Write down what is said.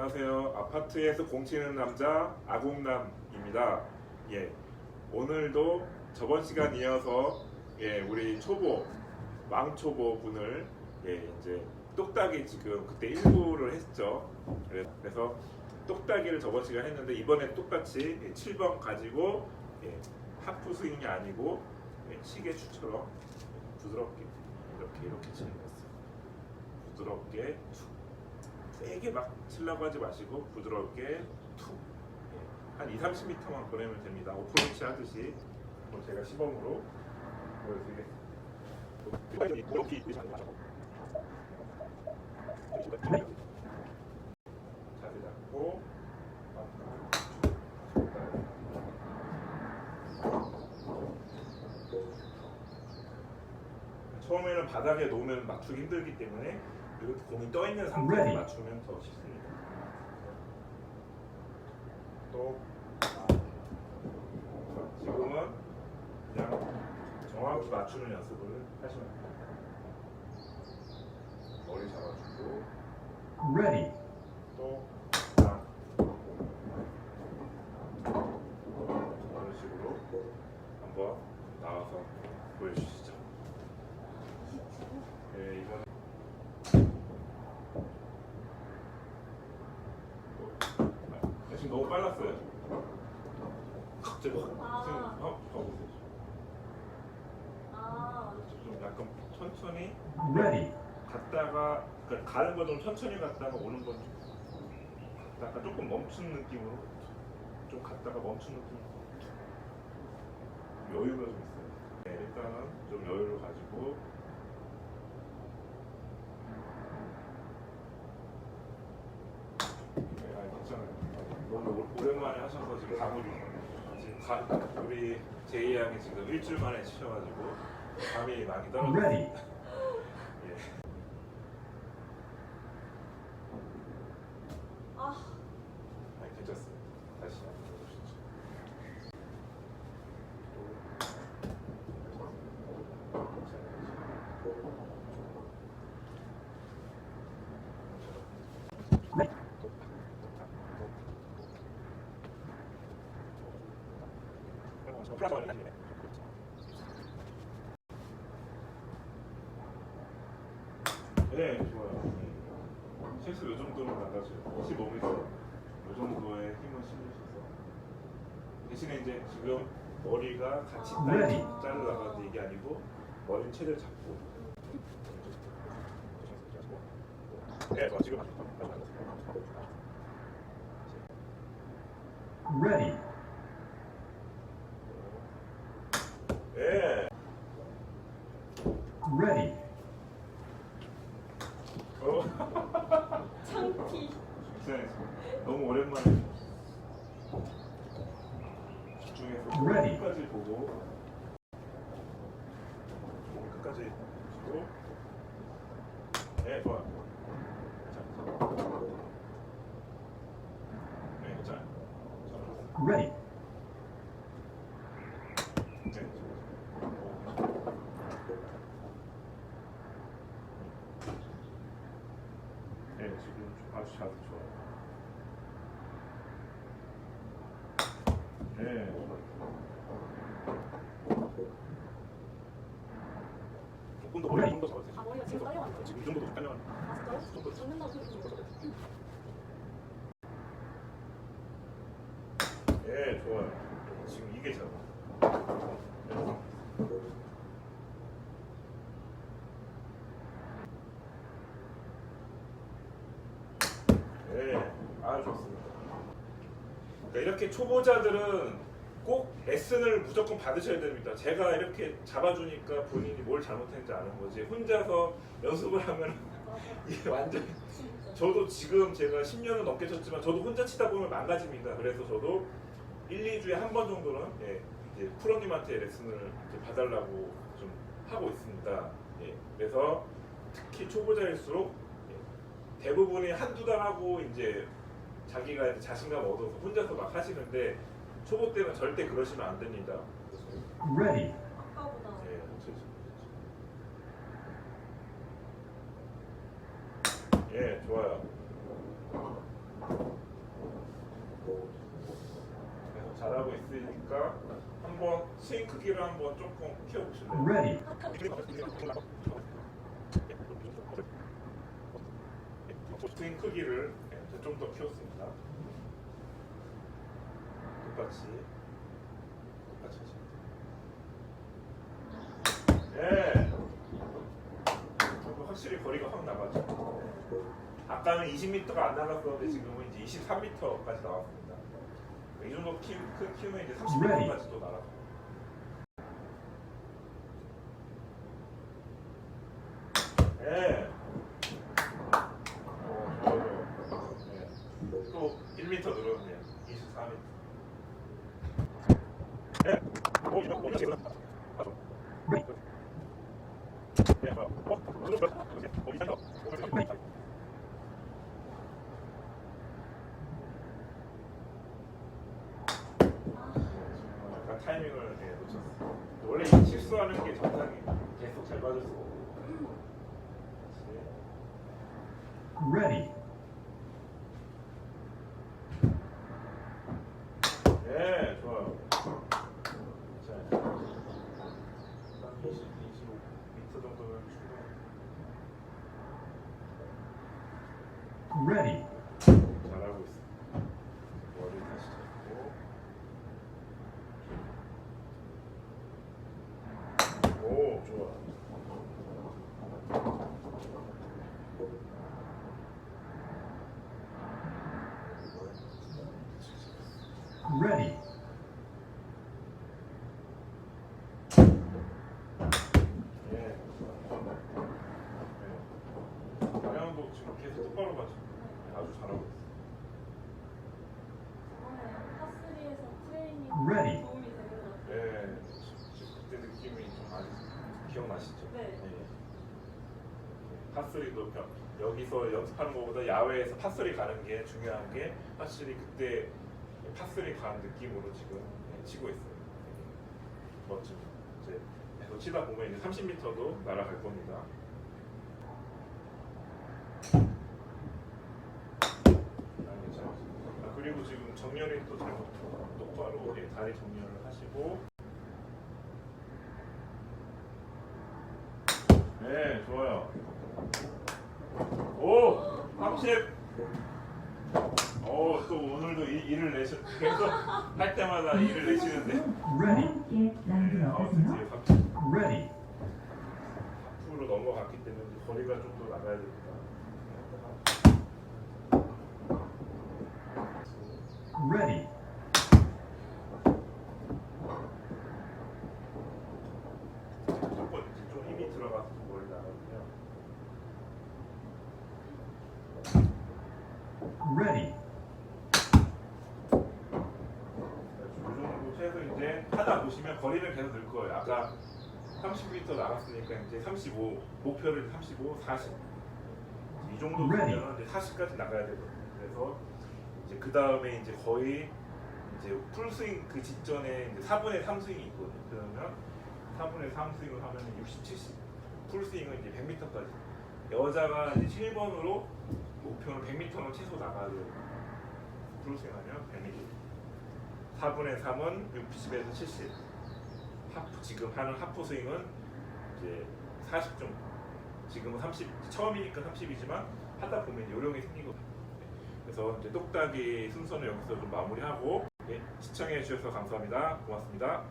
안녕하세요. 아파트에서 공치는 남자 아공남입니다. 예, 오늘도 저번 시간 이어서 예, 우리 초보 왕초보 분을 예, 이제 똑딱이 지금 그때 일부를 했죠. 그래- 그래서 똑딱이를 저번 시간 했는데 이번에 똑같이 7번 가지고 예, 하프 스윙이 아니고 예, 시계 추처럼 부드럽게 이렇게 이렇게 치는 거였어요. 부드럽게 툭 세게 막 치려고 하지 마시고 부드럽게 툭. 예, 한 2, 30m만 보내면 됩니다. 오프로치 하듯이. 그럼 제가 시범으로 보여드리겠습니다. 자세 잡고 처음에는 바닥에 놓으면 맞추기 힘들기 때문에 이렇게 공이 떠 있는 상태에서. 맞추면 더 쉽습니다. 또 지금은 그냥 정확히 맞추는 연습을 하시면 됩니다. 머리 잡아주고 ready, 또 딱. 이런 식으로 한번 나와서 보여주시죠. 네, 이번에 또, 아, 지금 너무 빨랐어요. 갑자기 확 아. 지금 어, 가보세요. 아, 좀 약간 천천히 ready, 갔다가 그러니까 가는 거 좀 천천히 갔다가 오는 건좀 갔다가 조금 멈춘 느낌으로 좀 갔다가 멈춘 느낌 여유가 좀 있어요. 네, 일단은 좀 여유를 가지고 네, 아니, 괜찮아요. 너무 오- 오랜만에 하셔서 지금 감이 지금 가, 우리 제이 양이 지금 일주일 만에 치셔가지고 감이 많이 ready, 예. 아, 아니 괜찮습니다. 다시 한번 해보시죠. 네, 좋아요. 네. 실수 요 정도는 나가줘요. 15m. 요 정도의 힘을 실으셔서. 대신에 이제 지금 머리가 같이 Ready. 딸 잘라가는 이게 아니고 머리는 최대로 잡고. 네, 좋아. 지금 ready, 네. ready, 어. 창피. 네, 너무 오랜만에 집중해서 Ready. 끝까지 보고 보고 네 좋아 자, 네 자, 자, ready, 네, 네 지금 아주 잘 좋아요. 네 조금 더 머리 좀더 잡아주세요 아, 머리가 지금 떨려가지고. 지금 이 정도도 네 좋아요 지금 이게 잘 네, 아 좋습니다. 그러니까 이렇게 초보자들은 꼭 레슨을 무조건 받으셔야 됩니다. 제가 이렇게 잡아주니까 본인이 뭘 잘못했는지 아는 거지. 혼자서 연습을 하면 이게 완전 저도 지금 제가 10년은 넘게 쳤지만 저도 혼자 치다 보면 망가집니다. 그래서 저도 1, 2주에 한 번 정도는 예, 이제 프로님한테 레슨을 이제 봐달라고 좀 하고 있습니다. 예, 그래서 특히 초보자일수록 예, 대부분이 한두 달 하고 이제 자기가 이제 자신감 얻어서 혼자서 막 하시는데 초보 때는 절대 그러시면 안 됩니다. ready, 아까보다. 예, 그렇죠, 예, 좋아요. 계속 잘하고 있으니까 한번 스윙 크기를 한번 조금 키워보실래요? Ready. 스윙 크기를 좀 더 키웠습니다. 똑같이 예. 확실히 거리가 확 나가죠. 아까는 20m가 안 나갔었는데 지금은 이제 23m까지 나왔습니다. 이 정도 키, 큰 키우면 이제 30m까지 또 나가고. 예. 어, 좋아요. 네. 또 1m 늘었네요. 24m. 예. 오, 이거 뭐 이거 아, 좀. 예, 뭐야? 어? 어, 이거 뭐야? 어, 이상하다. 어, 이거 이상하다. 약간 타이밍을 예, 놓쳤어. 원래 이 실수하는 게 정상이에요. 계속 잘 맞을 수없고. 그렇지. Ready. 네, 좋아요. 자, 한 20, 25m 정도면 충분히 Ready. 잘하고 있어. 머리 다시 잡고. 오, 좋아. Ready. 예. 네. 방향도 지금 계속 똑바로 가죠. 아주 잘하고 있어. 저번에 파3에서 트레이닝 Ready. 도움이 되는 것 같아요. 네, 지금 그때 느낌이 좀 많이 기억나시죠? 네. 파스리도 겨- 여기서 연습하는 것보다 야외에서 파스리 가는 게 중요한 게 확실히 그때 파스리 가는 느낌으로 지금 네, 치고 있어요. 네, 멋집니다. 이제 계속 치다 보면 이제 30m도 날아갈 겁니다. 아. 아, 그리고 지금 정렬이 또 잘못 똑바로 예, 다리 정렬을 하시고 네 좋아요 오 30. 오 또 오늘도 이, 일을 내시 계속 할 때마다 일을 내시는데 Ready. 네, 어, 드디어 30. Ready. 앞으로 넘어갔기 때문에 거리가 좀 더 나가야 됩니다. Ready. 무조건 이제 좀 힘이 들어가서 좀 멀리 나가거든요. Ready. 이 최소 이제 하다 보시면 거리는 계속 늘 거예요. 아까 30m 나갔으니까 이제 35 목표를 35, 40. 이 정도. 되면 이제 40까지 나가야 되거든요. 그래서 이제 그 다음에 이제 거의 이제 풀 스윙 그 직전에 이제 4분의 3 스윙이 있거든요. 그러면 4분의 3 스윙을 하면 60, 70. 풀 스윙은 이제 100m까지. 여자가 이제 7번으로 목표는 100m는 최소 나가야 돼요. 풀 스윙하면 100m. 4분의 3은 60에서 70. 하프 지금 하는 하프 스윙은 이제 40 정도. 지금은 30 처음이니까 30이지만 하다 보면 요령이 생기거든요. 그래서 이제 똑딱이 순서는 여기서 좀 마무리하고 예, 시청해 주셔서 감사합니다. 고맙습니다.